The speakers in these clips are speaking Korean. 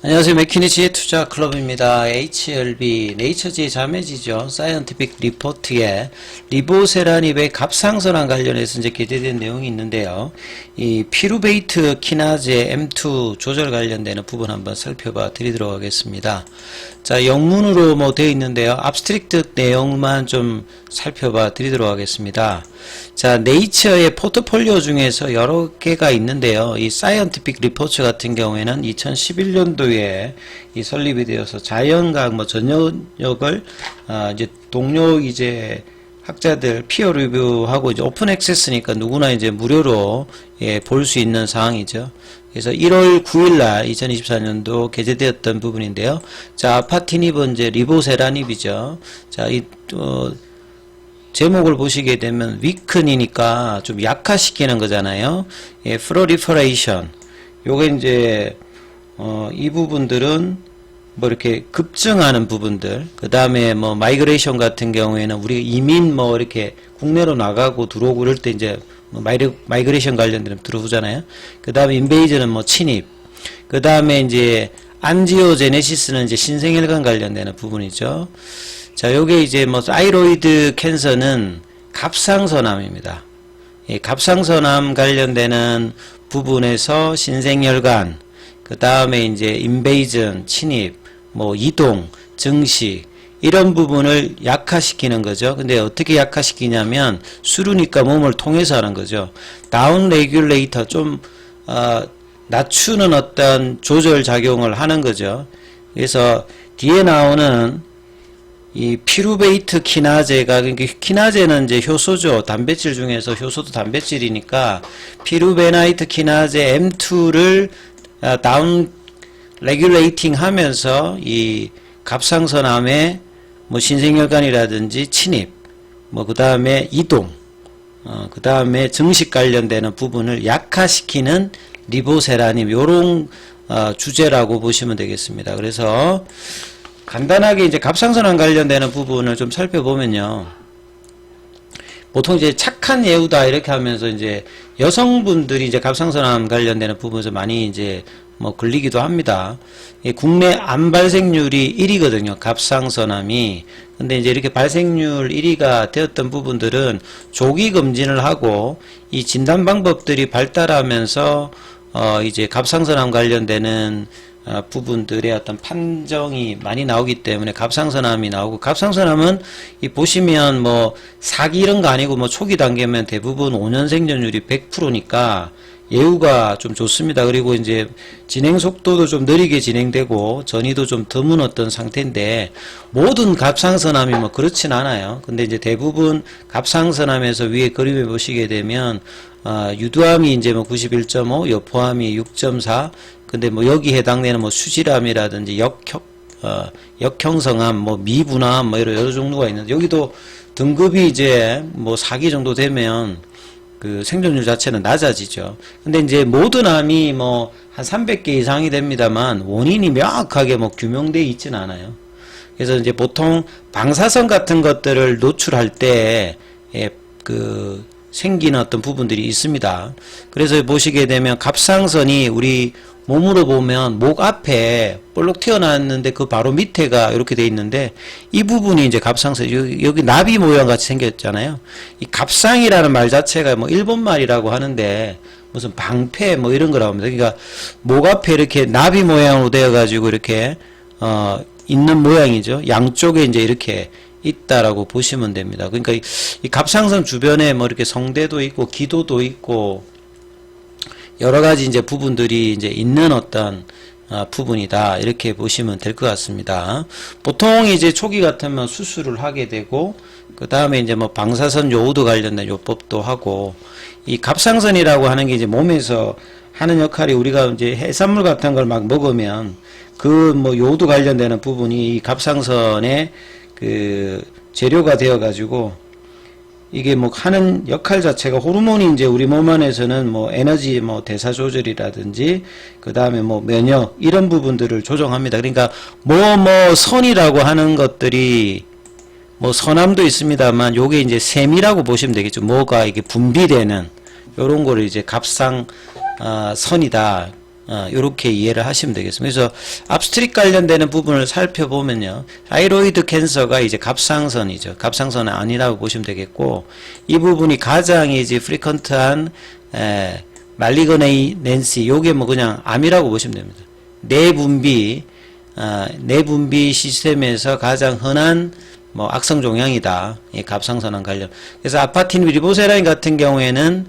안녕하세요. 맥키니치의 투자 클럽입니다. HLB, 네이처지의 자매지죠. 사이언티픽 리포트에 리보세라닙의 갑상선암 관련해서 이제 게재된 내용이 있는데요. 이 피루베이트 키나제 M2 조절 관련되는 부분 한번 살펴봐 드리도록 하겠습니다. 자, 영문으로 뭐 되어 있는데요. 압스트릭트 내용만 좀 살펴봐 드리도록 하겠습니다. 자, 네이처의 포트폴리오 중에서 여러 개가 있는데요. 이 사이언티픽 리포트 같은 경우에는 2011년도에 이 설립이 되어서 자연과학 뭐 전역을 아, 이제 동료 이제 학자들 피어 리뷰하고 이제 오픈 액세스니까 누구나 이제 무료로 예, 볼 수 있는 상황이죠. 그래서 1월 9일 날 2024년도 게재되었던 부분인데요. 자, 아파티닙은 이제 리보세라닙이죠. 자, 이 어, 제목을 보시게 되면 위큰이니까 좀 약화시키는 거잖아요. 예, 프로리퍼레이션. 요게 이제 어, 이 부분들은 뭐 이렇게 급증하는 부분들, 그 다음에 뭐 마이그레이션 같은 경우에는 우리 이민 뭐 이렇게 국내로 나가고 들어오고 이럴 때 이제 뭐 마이그, 마이그레이션 관련되는 들어오잖아요. 그 다음에 인베이즈는 뭐 침입, 그 다음에 이제 안지오제네시스는 이제 신생혈관 관련되는 부분이죠. 자, 요게 이제 뭐 사이로이드 캔서는 갑상선암입니다. 이 갑상선암 관련되는 부분에서 신생혈관, 그 다음에 이제 인베이전, 침입, 뭐 이동, 증식 이런 부분을 약화시키는 거죠. 근데 어떻게 약화시키냐면 수루니까 몸을 통해서 하는 거죠. 다운 레귤레이터 좀 어, 낮추는 어떤 조절 작용을 하는 거죠. 그래서 뒤에 나오는 이 피루베이트 키나제가 그러니까 키나제는 이제 효소죠. 단백질 중에서 효소도 단백질이니까 피루베나이트 키나제 M2를 아, 다운 레귤레이팅 하면서 이 갑상선암의 뭐 신생혈관이라든지 침입, 뭐 그 다음에 이동, 어, 그 다음에 증식 관련되는 부분을 약화시키는 리보세라님 요런 어, 주제라고 보시면 되겠습니다. 그래서 간단하게 이제 갑상선암 관련되는 부분을 좀 살펴보면요. 보통 이제 착한 예우다 이렇게 하면서 이제 여성분들이 이제 갑상선암 관련되는 부분에서 많이 이제 뭐 걸리기도 합니다. 이 국내 암 발생률이 1위거든요. 갑상선암이. 근데 이제 이렇게 발생률 1위가 되었던 부분들은 조기 검진을 하고 이 진단 방법들이 발달하면서 어 이제 갑상선암 관련되는 어, 부분들의 어떤 판정이 많이 나오기 때문에 갑상선암이 나오고 갑상선암은 이 보시면 뭐 사기 이런 거 아니고 뭐 초기 단계면 대부분 5년 생존율이 100%니까 예후가 좀 좋습니다. 그리고 이제 진행 속도도 좀 느리게 진행되고 전이도 좀 드문 어떤 상태인데 모든 갑상선암이 뭐 그렇진 않아요. 근데 이제 대부분 갑상선암에서 위에 그림에 보시게 되면 어, 유두암이 이제 뭐 91.5, 여포암이 6.4, 근데 뭐 여기 해당되는 뭐 수질암이라든지 역형 어, 역형성암, 뭐 미분암 뭐 이런 여러 종류가 있는데 여기도 등급이 이제 뭐 4기 정도 되면 그 생존율 자체는 낮아지죠. 근데 이제 모든 암이 뭐 한 300개 이상이 됩니다만 원인이 명확하게 뭐 규명되어 있지는 않아요. 그래서 이제 보통 방사선 같은 것들을 노출할 때, 예, 그, 생기는 어떤 부분들이 있습니다. 그래서 보시게 되면 갑상선이 우리 몸으로 보면 목 앞에 볼록 튀어나왔는데 그 바로 밑에가 이렇게 돼 있는데 이 부분이 이제 갑상선 여기, 여기 나비 모양 같이 생겼잖아요. 이 갑상이라는 말 자체가 뭐 일본 말이라고 하는데 무슨 방패 뭐 이런 거라고 합니다. 그러니까 목 앞에 이렇게 나비 모양으로 되어 가지고 이렇게 어 있는 모양이죠. 양쪽에 이제 이렇게 있다라고 보시면 됩니다. 그러니까 이, 이 갑상선 주변에 뭐 이렇게 성대도 있고 기도도 있고 여러 가지 이제 부분들이 이제 있는 어떤 어, 부분이다 이렇게 보시면 될 것 같습니다. 보통 이제 초기 같으면 수술을 하게 되고 그 다음에 이제 뭐 방사선 요우도 관련된 요법도 하고 이 갑상선이라고 하는 게 이제 몸에서 하는 역할이 우리가 이제 해산물 같은 걸 막 먹으면 그 뭐 요우도 관련되는 부분이 이 갑상선의 그 재료가 되어 가지고 이게 뭐 하는 역할 자체가 호르몬이 이제 우리 몸 안에서는 뭐 에너지 뭐 대사 조절이라든지 그 다음에 뭐 면역 이런 부분들을 조정합니다. 그러니까 뭐뭐 선이라고 하는 것들이 뭐 선함도 있습니다만 요게 이제 셈이라고 보시면 되겠죠. 뭐가 이게 분비되는 요런 거를 이제 갑상 아, 선이다. 어, 요렇게 이해를 하시면 되겠습니다. 그래서 압스트릭 관련되는 부분을 살펴보면요. 타이로이드 캔서가 이제 갑상선이죠. 갑상선은 아니라고 보시면 되겠고, 이 부분이 가장 이제 프리컨트한, 에, 말리거네이넨시, 요게 뭐 그냥 암이라고 보시면 됩니다. 내분비, 어, 내분비 시스템에서 가장 흔한 뭐 악성 종양이다. 이 갑상선암 관련. 그래서 아파틴 리보세라인 같은 경우에는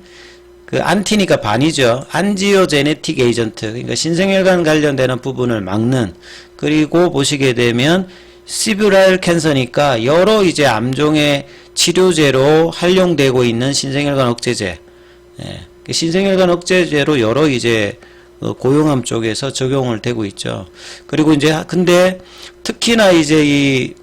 그 안티니까 반이죠. 안지오제네틱 에이전트. 그러니까 신생혈관 관련되는 부분을 막는 그리고 보시게 되면 시브랄 캔서니까 여러 이제 암종의 치료제로 활용되고 있는 신생혈관 억제제. 예. 그 신생혈관 억제제로 여러 이제 어, 고용암 쪽에서 적용을 되고 있죠. 그리고 이제 근데 특히나 이제 이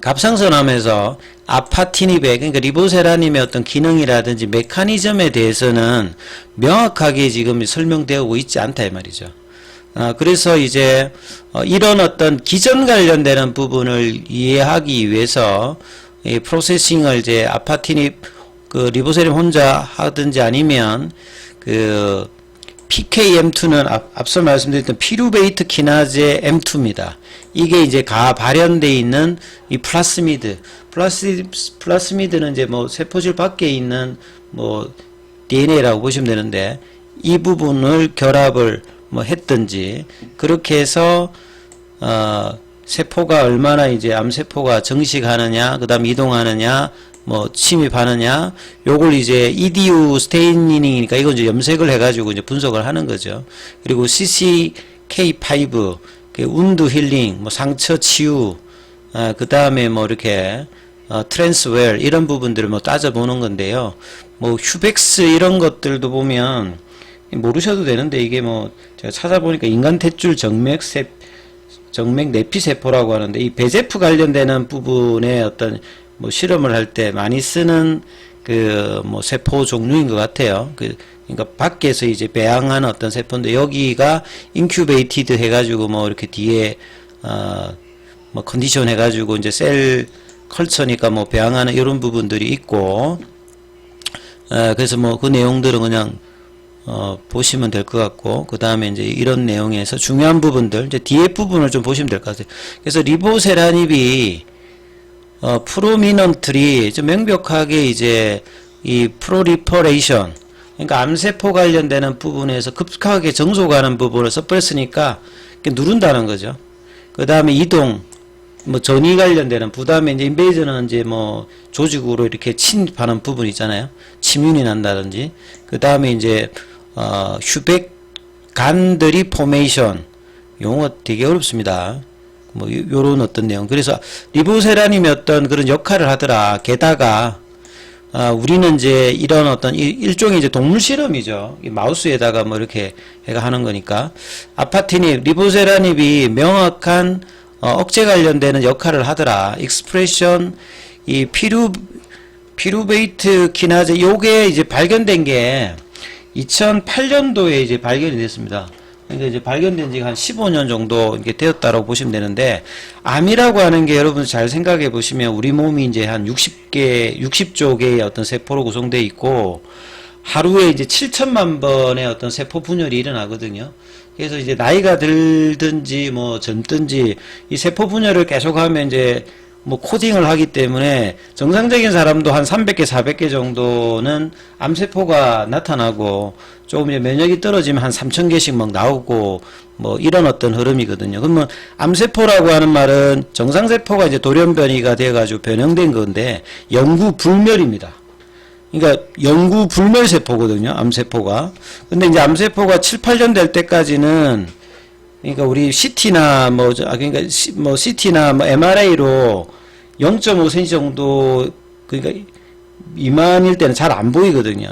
갑상선암에서 아파티닙의 그러니까 리보세라님의 어떤 기능이라든지 메커니즘에 대해서는 명확하게 지금 설명되고 있지 않다 이 말이죠. 아, 그래서 이제 어, 이런 어떤 기전 관련되는 부분을 이해하기 위해서 이 프로세싱을 이제 아파티닙 그 리보세림 혼자 하든지 아니면 그 PKM2는 앞, 앞서 말씀드렸던 피루베이트 키나제 M2입니다. 이게 이제 가 발현돼 있는 이 플라스미드. 플라스, 플라스미드는 이제 뭐 세포질 밖에 있는 뭐 DNA라고 보시면 되는데 이 부분을 결합을 뭐 했든지 그렇게 해서 어 세포가 얼마나 이제 암세포가 정식하느냐, 그 다음 이동하느냐, 뭐 침입하느냐, 요걸 이제 EDU 스테이닝이니까 이건 이제 염색을 해가지고 이제 분석을 하는 거죠. 그리고 CCK5, 그 운드 힐링, 뭐 상처 치유, 아, 그 다음에 뭐 이렇게 어, 트랜스웰 이런 부분들을 뭐 따져보는 건데요. 뭐 휴백스 이런 것들도 보면 모르셔도 되는데 이게 뭐 제가 찾아보니까 인간 탯줄 정맥 세 정맥 내피세포라고 하는데 이 배제프 관련되는 부분에 어떤 뭐 실험을 할 때 많이 쓰는 그 뭐 세포 종류인 것 같아요. 그 그러니까 밖에서 이제 배양하는 어떤 세포인데 여기가 인큐베이티드 해가지고 뭐 이렇게 뒤에 어뭐 컨디션 해가지고 이제 셀 컬처니까 뭐 배양하는 이런 부분들이 있고 에, 그래서 뭐 그 내용들은 그냥 어, 보시면 될 것 같고, 그 다음에 이제 이런 내용에서 중요한 부분들, 이제 뒤에 부분을 좀 보시면 될 것 같아요. 그래서 리보세라닙이, 어, 프로미넌트리, 좀 명백하게 이제 이 프로리퍼레이션, 그러니까 암세포 관련되는 부분에서 급하게 정속하는 부분을 서프레스니까 누른다는 거죠. 그 다음에 이동, 뭐 전이 관련되는 부담에 이제 인베이저는 이제 뭐 조직으로 이렇게 침입하는 부분 있잖아요. 침윤이 난다든지. 그 다음에 이제 어, 휴백 간들이 포메이션 용어 되게 어렵습니다. 뭐 요- 요런 어떤 내용. 그래서 리보세라님이 어떤 그런 역할을 하더라. 게다가 아, 우리는 이제 이런 어떤 일- 일종의 이제 동물 실험이죠. 이 마우스에다가 뭐 이렇게 해가 하는 거니까 아파티닙, 리보세라닙이 명확한 어, 억제 관련되는 역할을 하더라. 익스프레션 이 피루 피루베이트 키나제 요게 이제 발견된 게 2008년도에 이제 발견이 됐습니다. 그러니까 이제 발견된 지가 한 15년 정도 이렇게 되었다고 보시면 되는데, 암이라고 하는 게 여러분 잘 생각해 보시면 우리 몸이 이제 한 60개, 60조 개의 어떤 세포로 구성되어 있고, 하루에 이제 7천만 번의 어떤 세포 분열이 일어나거든요. 그래서 이제 나이가 들든지 뭐 젊든지 이 세포 분열을 계속하면 이제 뭐 코딩을 하기 때문에 정상적인 사람도 한 300개, 400개 정도는 암세포가 나타나고 조금 이제 면역이 떨어지면 한 3000개씩 막 나오고 뭐 이런 어떤 흐름이거든요. 그러면 암세포라고 하는 말은 정상세포가 이제 돌연변이가 돼가지고 변형된 건데 영구 불멸입니다. 그러니까 영구 불멸 세포거든요. 암세포가. 근데 이제 암세포가 7, 8년 될 때까지는 그러니까 우리 CT나 뭐 저- 아, 그러니까 시- 뭐 CT나 뭐 MRI로 0.5cm 정도 그러니까 이만일 때는 잘 안 보이거든요.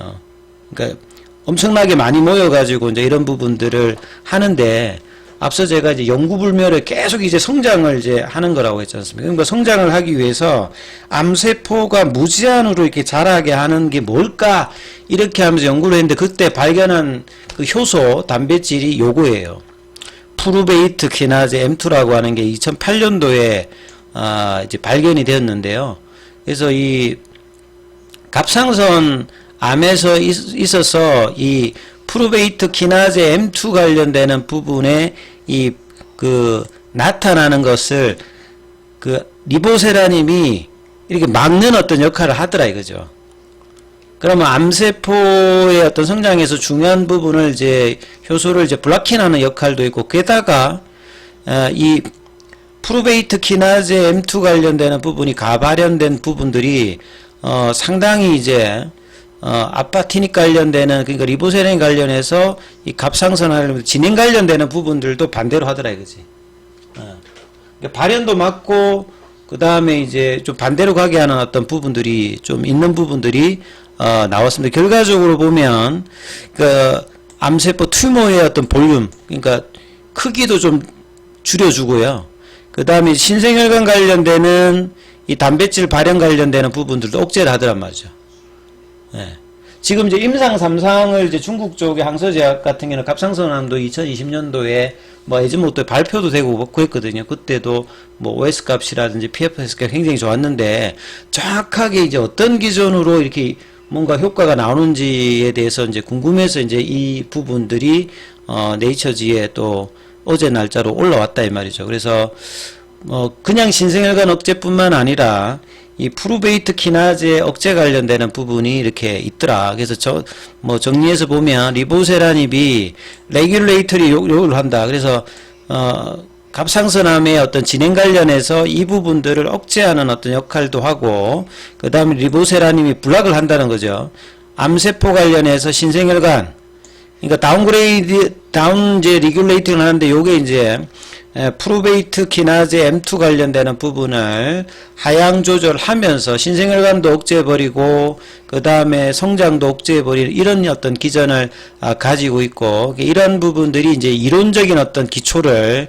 그러니까 엄청나게 많이 모여 가지고 이제 이런 부분들을 하는데 앞서 제가 이제 영구불멸에 계속 이제 성장을 이제 하는 거라고 했지 않습니까? 그러니까 성장을 하기 위해서 암세포가 무제한으로 이렇게 자라게 하는 게 뭘까? 이렇게 하면서 연구를 했는데 그때 발견한 그 효소 단백질이 요거예요. 프루베이트 키나제 M2라고 하는 게 2008년도에 아, 이제 발견이 되었는데요. 그래서 이 갑상선 암에서 있, 있어서 이 프루베이트 키나제 M2 관련되는 부분에 이 그 나타나는 것을 그 리보세라님이 이렇게 막는 어떤 역할을 하더라 이거죠. 그러면 암세포의 어떤 성장에서 중요한 부분을 이제 효소를 이제 블락킹하는 역할도 있고 게다가 어, 이 프루베이트 키나제 M2 관련되는 부분이 가발현된 부분들이 어, 상당히 이제 어, 아파티닉 관련되는 그러니까 리보세린 관련해서 이 갑상선할 진행 관련되는 부분들도 반대로 하더라 이거지. 어. 그러니까 발현도 맞고 그 다음에 이제 좀 반대로 가게 하는 어떤 부분들이 좀 있는 부분들이 어, 나왔습니다. 결과적으로 보면 그 암세포 튜머의 어떤 볼륨 그러니까 크기도 좀 줄여주고요. 그 다음에 신생혈관 관련되는 이 단백질 발현 관련되는 부분들도 억제를 하더란 말이죠. 예. 지금 이제 임상 3상을 이제 중국 쪽의 항서제약 같은 경우는 갑상선암도 2020년도에 뭐 에즈모토에 발표도 되고 그랬거든요. 그때도 뭐 OS 값이라든지 PFS 값 굉장히 좋았는데 정확하게 이제 어떤 기준으로 이렇게 뭔가 효과가 나오는지에 대해서 이제 궁금해서 이제 이 부분들이 어 네이처지에 또 어제 날짜로 올라왔다 이 말이죠. 그래서 뭐 그냥 신생혈관 억제뿐만 아니라 이 프루베이트 키나제 억제 관련되는 부분이 이렇게 있더라. 그래서 저 뭐 정리해서 보면 리보세라닙이 레귤레이터리 요구를 한다. 그래서 어 갑상선암의 어떤 진행 관련해서 이 부분들을 억제하는 어떤 역할도 하고 그 다음에 리보세라님이 블락을 한다는 거죠. 암세포 관련해서 신생혈관 그러니까 다운그레이드 다운 이제 리귤레이팅을 하는데 요게 이제 에, 프루베이트 키나제 M2 관련되는 부분을 하향 조절하면서 신생혈관도 억제해버리고 그 다음에 성장도 억제해버리는 이런 어떤 기전을 아, 가지고 있고 이런 부분들이 이제 이론적인 어떤 기초를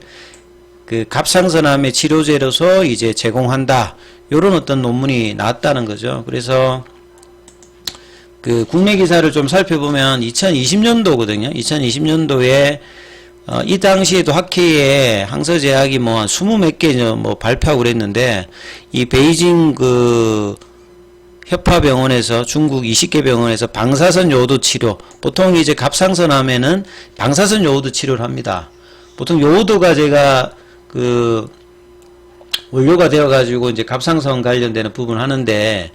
그 갑상선암의 치료제로서 이제 제공한다. 요런 어떤 논문이 나왔다는 거죠. 그래서 그 국내 기사를 좀 살펴보면 2020년도거든요. 2020년도에 어, 이 당시에도 학회에 항서제약이 뭐한 20몇 개 뭐 발표하고 그랬는데 이 베이징 그 협화병원에서 중국 20개 병원에서 방사선 요오드 치료 보통 이제 갑상선 하면은 방사선 요오드 치료를 합니다. 보통 요오드가 제가 그 원료가 되어 가지고 이제 갑상선 관련되는 부분 하는데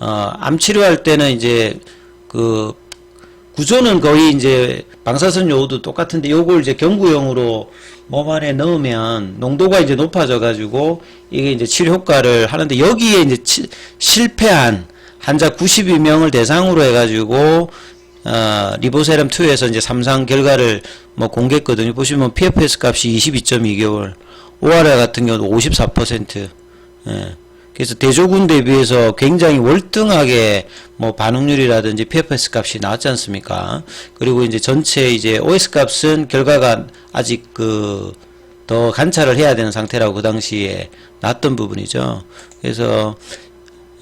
어, 암 치료할 때는 이제 그 구조는 거의 이제 방사선 요오도 똑같은데 요걸 이제 경구용으로 몸 안에 넣으면 농도가 이제 높아져 가지고 이게 이제 치료 효과를 하는데 여기에 이제 치, 실패한 환자 92명을 대상으로 해 가지고 어, 리보세럼 2에서 이제 3상 결과를 뭐 공개했거든요. 보시면 PFS 값이 22.2개월, ORR 같은 경우도 54%. 예. 그래서 대조군 대비해서 굉장히 월등하게 뭐 반응률이라든지 PFS 값이 나왔지 않습니까? 그리고 이제 전체 이제 OS 값은 결과가 아직 그 더 관찰을 해야 되는 상태라고 그 당시에 나왔던 부분이죠. 그래서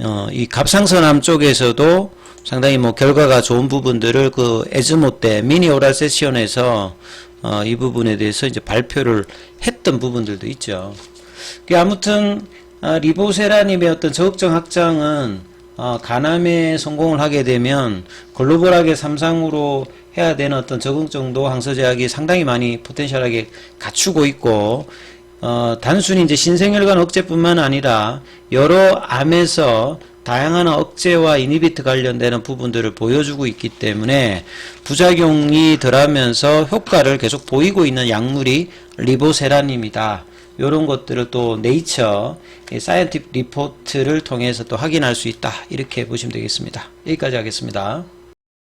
어, 이 갑상선암 쪽에서도 상당히 뭐 결과가 좋은 부분들을 그 에즈모 때 미니 오랄 세션에서 어, 이 부분에 대해서 이제 발표를 했던 부분들도 있죠. 그 아무튼 아, 리보세라님의 어떤 저흑정 확장은 어, 간암에 성공을 하게 되면 글로벌하게 삼상으로 해야 되는 어떤 적응 정도 항서제약이 상당히 많이 포텐셜하게 갖추고 있고 어, 단순히 이제 신생혈관 억제뿐만 아니라 여러 암에서 다양한 억제와 이니비트 관련되는 부분들을 보여주고 있기 때문에 부작용이 덜하면서 효과를 계속 보이고 있는 약물이 리보세라님이다. 이런 것들을 또 네이처 사이언티픽 리포트를 통해서 또 확인할 수 있다. 이렇게 보시면 되겠습니다. 여기까지 하겠습니다.